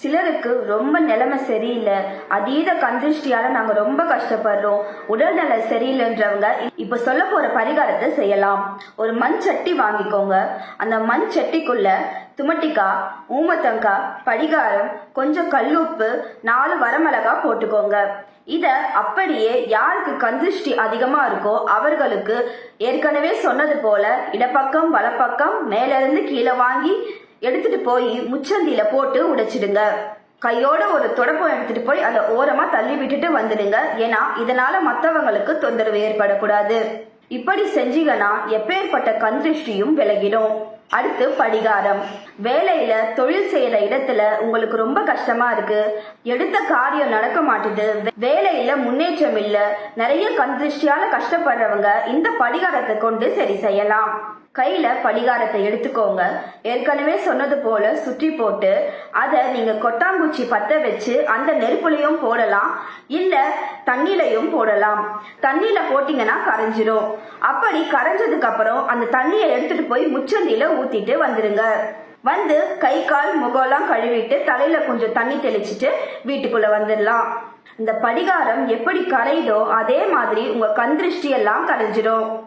சிலருக்கு ரொம்ப நிலைமை சரியில்லை. அதீத கந்திருஷ்டியால நாங்க ரொம்ப கஷ்டப்படுறோம். உடல்நல சரியில்லைன்றவங்க இப்ப சொல்ல போற பரிகாரத்தை செய்யலாம். ஒரு மண் சட்டி வாங்கிக்கோங்க. அந்த மண் சட்டிக்குள்ள துமட்டிக்காய் ஊமத்தங்காய் படிகாரம் கொஞ்சம் கல்லுப்பு நாலு வரமிளகா போட்டுக்கோங்க. இத அப்படியே யாருக்கு கந்திருஷ்டி அதிகமா இருக்கோ அவர்களுக்கு ஏற்கனவே சொன்னது போல இடப்பக்கம் வலப்பக்கம் மேலிருந்து கீழே வாங்கி எடுத்துட்டு போய் முச்சந்தியில போட்டு உடைச்சிடுங்க. கையோட ஒரு தொடப்பம் எடுத்துட்டு போய் அதை ஓரமா தள்ளி விட்டுட்டு வந்துடுங்க. ஏன்னா இதனால மற்றவங்களுக்கு தொந்தரவு ஏற்படக்கூடாது. இப்படி செஞ்சீங்கன்னா எப்பேற்பட்ட கந்திருஷ்டியும் விலகிடும். அடுத்து படிகாரம். வேலையில தொழில் செய்யற இடத்துல உங்களுக்கு ரொம்ப கஷ்டமா இருக்கு. எடுத்த காரியம் நடக்க மாட்டுது. வே- வேலையில முன்னேற்றம் இல்ல. நிறைய கந்திருஷ்டியால கஷ்டப்படுறவங்க இந்த படிகாரத்தை கொண்டு சரி செய்யலாம். கையில படிகாரத்தை எடுத்துக்கோங்க. ஏற்கனவே சொன்னது போல சுற்றி போட்டு அதை நீங்க கொட்டாங்குச்சி பத்த வச்சு அந்த நெருப்புலையும் போடலாம். இல்ல தண்ணிலையும் போடலாம். தண்ணியில போட்டீங்கன்னா கரைஞ்சிரும். அப்படி கரைஞ்சதுக்கு அப்புறம் அந்த தண்ணியை எடுத்துட்டு போய் முச்சந்தியில ஊத்திட்டு வந்துருங்க. வந்து கை கால் முகம்லாம் கழுவிட்டு தலையில கொஞ்சம் தண்ணி தெளிச்சிட்டு வீட்டுக்குள்ள வந்துடலாம். இந்த படிகாரம் எப்படி கரையுதோ அதே மாதிரி உங்க கண் திருஷ்டி எல்லாம் கரைஞ்சிடும்.